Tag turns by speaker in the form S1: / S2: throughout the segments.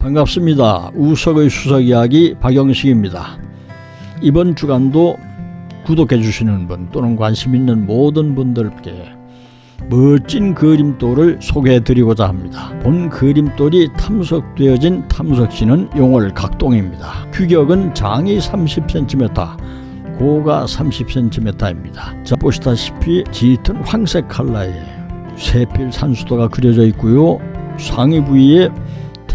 S1: 반갑습니다. 우석의 수석 이야기 박영식입니다. 이번 주간도 구독해 주시는 분 또는 관심 있는 모든 분들께 멋진 그림돌을 소개해 드리고자 합니다. 본 그림돌이 탐석되어진 탐석지는 용월 각동입니다. 규격은 장이 30cm, 고가 30cm입니다. 자 보시다시피 짙은 황색 컬러에 세필 산수도가 그려져 있고요. 상위 부위에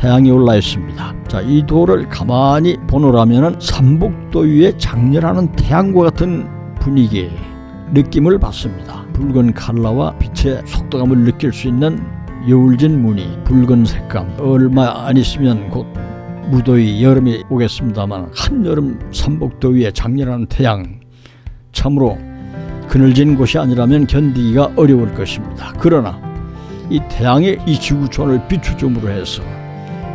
S1: 태양이 올라 있습니다. 자, 이 돌을 가만히 보노라면은 삼복도 위에 장렬하는 태양과 같은 분위기의 느낌을 받습니다. 붉은 칼라와 빛의 속도감을 느낄 수 있는 여울진 무늬, 붉은 색감. 얼마 안 있으면 곧 무더위 여름이 오겠습니다만 한여름 삼복도 위에 장렬한 태양 참으로 그늘진 곳이 아니라면 견디기가 어려울 것입니다. 그러나 이 태양의 이 지구촌을 비추줌으로 해서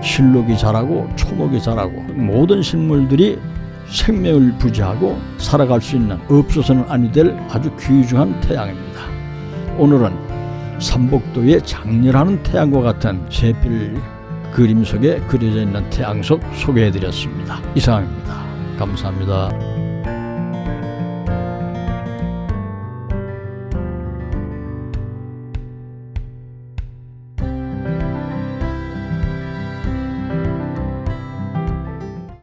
S1: 실록이 자라고 초목이 자라고 모든 식물들이 생명을 부지하고 살아갈 수 있는 없어서는 아니 될 아주 귀중한 태양입니다. 오늘은 삼복도의 장렬하는 태양과 같은 세필 그림 속에 그려져 있는 태양 속 소개해 드렸습니다. 이상입니다. 감사합니다.